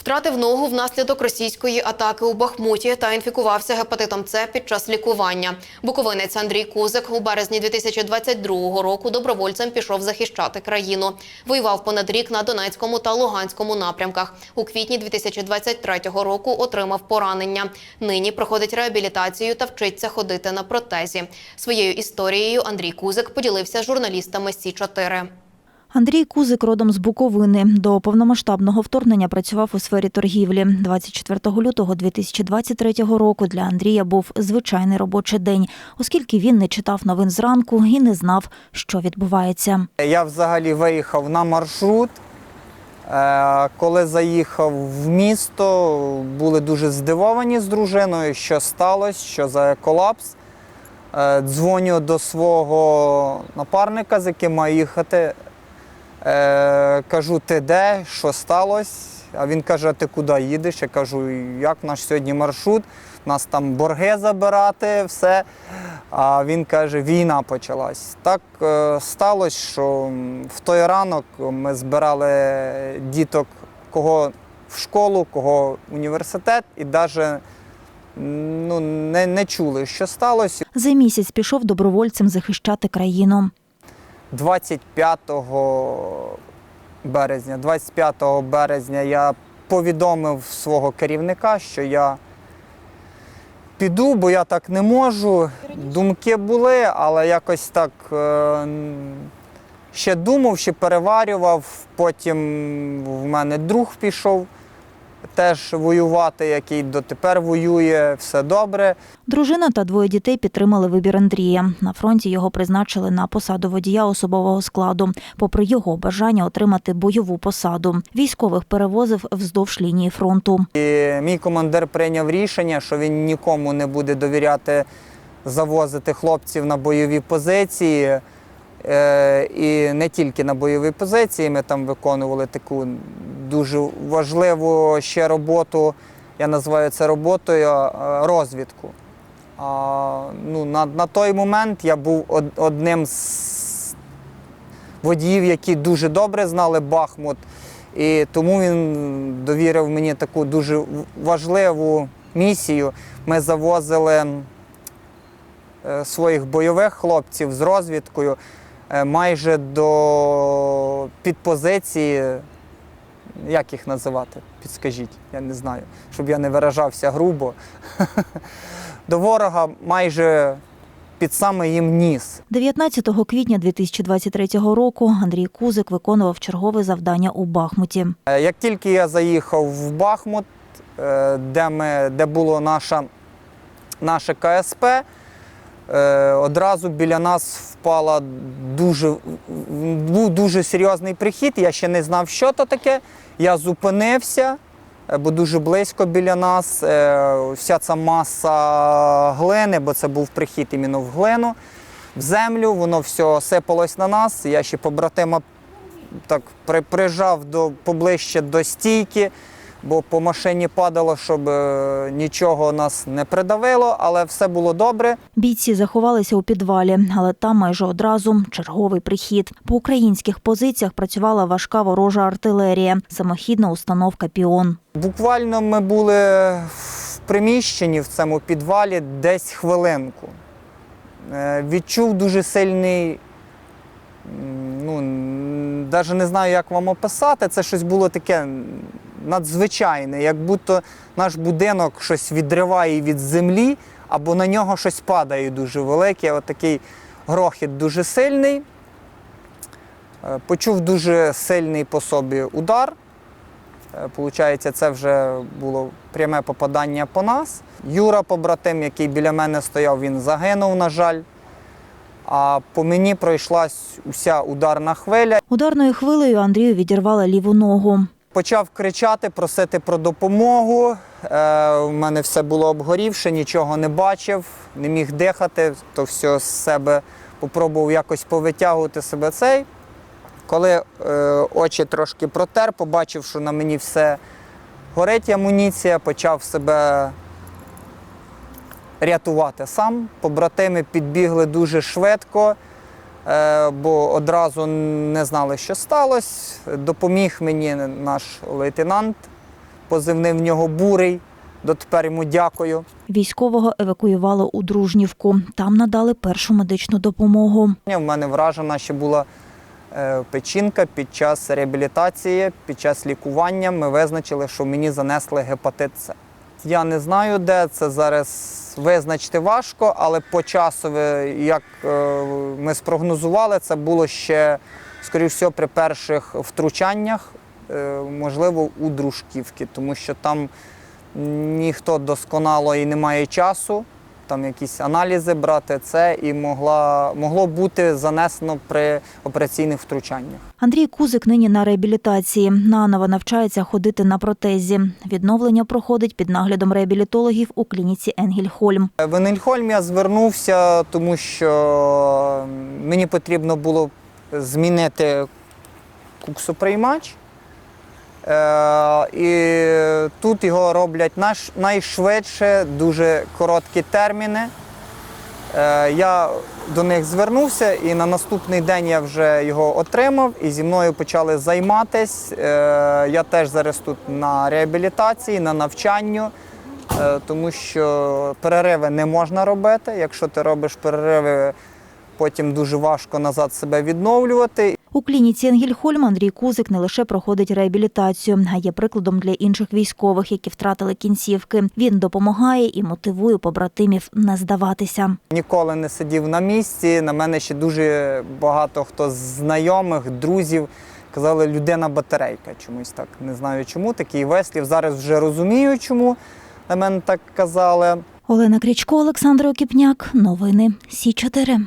Втратив ногу внаслідок російської атаки у Бахмуті та інфікувався гепатитом С під час лікування. Буковинець Андрій Кузик у березні 2022 року добровольцем пішов захищати країну. Воював понад рік на Донецькому та Луганському напрямках. У квітні 2023 року отримав поранення. Нині проходить реабілітацію та вчиться ходити на протезі. Своєю історією Андрій Кузик поділився з журналістами Сі 4 Андрій Кузик родом з Буковини. До повномасштабного вторгнення працював у сфері торгівлі. 24 лютого 2023 року для Андрія був звичайний робочий день, оскільки він не читав новин зранку і не знав, що відбувається. Я взагалі виїхав на маршрут. Е, Коли заїхав в місто, були дуже здивовані з дружиною, що сталося, що за колапс. Е, Дзвоню до свого напарника, з яким маю їхати. Е, Кажу, ти де, що сталося? А він каже, ти куди їдеш? Я кажу, як наш сьогодні маршрут, нас там борги забирати, все. А він каже, війна почалась. Так е, сталося, що в той ранок ми збирали діток, кого в школу, кого в університет, і навіть ну, не, не чули, що сталося. За місяць пішов добровольцем захищати країну. 25 березня. 25 березня я повідомив свого керівника, що я піду, бо я так не можу. Думки були, але якось так е, ще думав, ще переварював. Потім в мене друг пішов теж воювати, який дотепер воює, все добре. Дружина та двоє дітей підтримали вибір Андрія. На фронті його призначили на посаду водія особового складу, попри його бажання отримати бойову посаду. Військових перевозив вздовж лінії фронту. І мій командир прийняв рішення, що він нікому не буде довіряти завозити хлопців на бойові позиції. Е, І не тільки на бойові позиції. Ми там виконували таку дуже важливу ще роботу. Я називаю це роботою е, розвідку. А, ну, на, на той момент я був одним з водіїв, які дуже добре знали Бахмут. І тому він довірив мені таку дуже важливу місію. Ми завозили е, своїх бойових хлопців з розвідкою е, майже до підпозиції. Як їх називати? Підскажіть, я не знаю, щоб я не виражався грубо. До ворога майже під саме їм ніс. 19 квітня 2023 року Андрій Кузик виконував чергове завдання у Бахмуті. Е, Як тільки я заїхав в Бахмут, е, де, ми, де було наша, наше КСП, одразу біля нас впала дуже, був дуже серйозний прихід. Я ще не знав, що то таке. Я зупинився, е, бо дуже близько біля нас. е, Вся ця маса глини, бо це був прихід іменно в глину, в землю, воно все сипалось на нас. Я ще побратима так при, прижав до, поближче до стійки, бо по машині падало, щоб е, нічого нас не придавило, але все було добре. Бійці заховалися у підвалі, але там майже одразу черговий прихід. По українських позиціях працювала важка ворожа артилерія, самохідна установка Піон. Буквально ми були в приміщенні в цьому підвалі десь хвилинку. Е, Відчув дуже сильний, ну, навіть не знаю, як вам описати. Це щось було таке надзвичайне, як будто наш будинок щось відриває від землі, або на нього щось падає дуже велике. Отакий грохіт дуже сильний. Е, Почув дуже сильний по собі удар. Е, Получається, це вже було пряме попадання по нас. Юра, побратим, який біля мене стояв, він загинув, на жаль. А по мені пройшлась уся ударна хвиля. Ударною хвилею Андрію відірвали ліву ногу. Почав кричати, просити про допомогу. Е, у мене все було обгорівше, нічого не бачив, не міг дихати, то все з себе попробував якось повитягувати себе цей. Коли е, очі трошки протер, побачив, що на мені все горить амуніція, почав себе рятувати сам. Побратими підбігли дуже швидко, бо одразу не знали, що сталося. Допоміг мені наш лейтенант позивний в нього бурий. Дотепер йому дякую. Військового евакуювали у Дружнівку. Там надали першу медичну допомогу. В мене вражена ще була е, печінка під час реабілітації, під час лікування. Ми визначили, що мені занесли гепатит С. Я не знаю, де це зараз визначити важко, але по часу, як е, ми спрогнозували, це було ще, скоріш всього, при перших втручаннях, е, можливо, у Дружківки, тому що там ніхто досконало і не має часу там якісь аналізи брати це і могла, могло бути занесено при операційних втручаннях. Андрій Кузик нині на реабілітації. Наново навчається ходити на протезі. Відновлення проходить під наглядом реабілітологів у клініці Енгельхольм. В Енельхольм я звернувся, тому що мені потрібно було змінити куксоприймач. Е, І тут його роблять найшвидше, дуже короткі терміни. Е, Я до них звернувся і на наступний день я вже його отримав і зі мною почали займатись. Е, Я теж зараз тут на реабілітації, на навчанню, тому що перериви не можна робити. Якщо ти робиш перериви, потім дуже важко назад себе відновлювати. У клініці Енгельхольм Андрій Кузик не лише проходить реабілітацію, а є прикладом для інших військових, які втратили кінцівки. Він допомагає і мотивує побратимів не здаватися. Ніколи не сидів на місці. На мене ще дуже багато хто з знайомих, друзів казали людина батарейка. Чомусь так не знаю чому. Такий вислів. Зараз вже розумію, чому на мене так казали. Олена Крічко, Олександр Окіпняк. Новини Сі 4